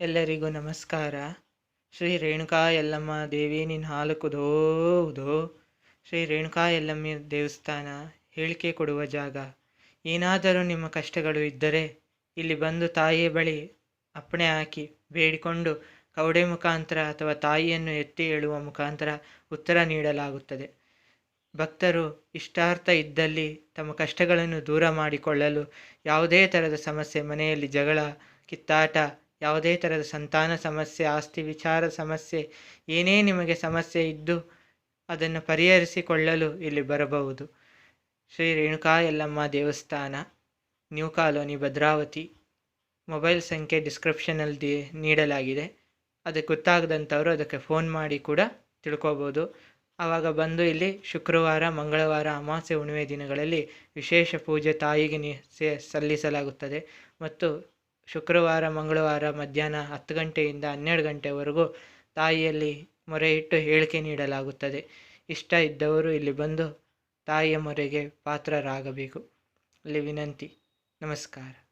ಎಲ್ಲರಿಗೂ ನಮಸ್ಕಾರ. ಶ್ರೀ ರೇಣುಕಾ ಯಲ್ಲಮ್ಮ ದೇವಿ ನಿನ್ನ ಹಾಲು ಕುದೋ ಉದೋ ಶ್ರೀ ರೇಣುಕಾ ಯಲ್ಲಮ್ಮ ದೇವಸ್ಥಾನ ಹೇಳಿಕೆ ಕೊಡುವ ಜಾಗ. ಏನಾದರೂ ನಿಮ್ಮ ಕಷ್ಟಗಳು ಇದ್ದರೆ ಇಲ್ಲಿ ಬಂದು ತಾಯಿಯ ಬಳಿ ಅಪ್ಪಣೆ ಹಾಕಿ ಬೇಡಿಕೊಂಡು ಕವಡೆ ಮುಖಾಂತರ ಅಥವಾ ತಾಯಿಯನ್ನು ಎತ್ತಿ ಹೇಳುವ ಮುಖಾಂತರ ಉತ್ತರ ನೀಡಲಾಗುತ್ತದೆ. ಭಕ್ತರು ಇಷ್ಟಾರ್ಥ ಇದ್ದಲ್ಲಿ ತಮ್ಮ ಕಷ್ಟಗಳನ್ನು ದೂರ ಮಾಡಿಕೊಳ್ಳಲು ಯಾವುದೇ ಥರದ ಸಮಸ್ಯೆ, ಮನೆಯಲ್ಲಿ ಜಗಳ, ಕಿತ್ತಾಟ ಯಾವುದೇ ಥರದ ಸಂತಾನ ಸಮಸ್ಯೆ, ಆಸ್ತಿ, ವಿಚಾರ ಸಮಸ್ಯೆ, ಏನೇ ನಿಮಗೆ ಸಮಸ್ಯೆ ಇದ್ದು ಅದನ್ನು ಪರಿಹರಿಸಿಕೊಳ್ಳಲು ಇಲ್ಲಿ ಬರಬಹುದು. ಶ್ರೀ ರೇಣುಕಾ ಯಲ್ಲಮ್ಮ ದೇವಸ್ಥಾನ, ನ್ಯೂ ಕಾಲೋನಿ, ಭದ್ರಾವತಿ. ಮೊಬೈಲ್ ಸಂಖ್ಯೆ ಡಿಸ್ಕ್ರಿಪ್ಷನಲ್ಲಿ ನೀಡಲಾಗಿದೆ. ಅದಕ್ಕೆ ಗೊತ್ತಾಗದಂಥವರು ಅದಕ್ಕೆ ಫೋನ್ ಮಾಡಿ ಕೂಡ ತಿಳ್ಕೊಬೋದು. ಆವಾಗ ಬಂದು ಇಲ್ಲಿ ಶುಕ್ರವಾರ, ಮಂಗಳವಾರ, ಅಮಾವಾಸ್ಯೆ, ಹುಣ್ಣಿಮೆ ದಿನಗಳಲ್ಲಿ ವಿಶೇಷ ಪೂಜೆ ತಾಯಿಗೆ ಸಲ್ಲಿಸಲಾಗುತ್ತದೆ. ಮತ್ತು ಶುಕ್ರವಾರ, ಮಂಗಳವಾರ ಮಧ್ಯಾಹ್ನ ಹತ್ತು ಗಂಟೆಯಿಂದ ಹನ್ನೆರಡು ಗಂಟೆವರೆಗೂ ತಾಯಿಯಲ್ಲಿ ಮೊರೆ ಇಟ್ಟು ಹೇಳಿಕೆ ನೀಡಲಾಗುತ್ತದೆ. ಇಷ್ಟ ಇದ್ದವರು ಇಲ್ಲಿ ಬಂದು ತಾಯಿಯ ಮೊರೆಗೆ ಪಾತ್ರರಾಗಬೇಕು. ಇಲ್ಲಿ ವಿನಂತಿ. ನಮಸ್ಕಾರ.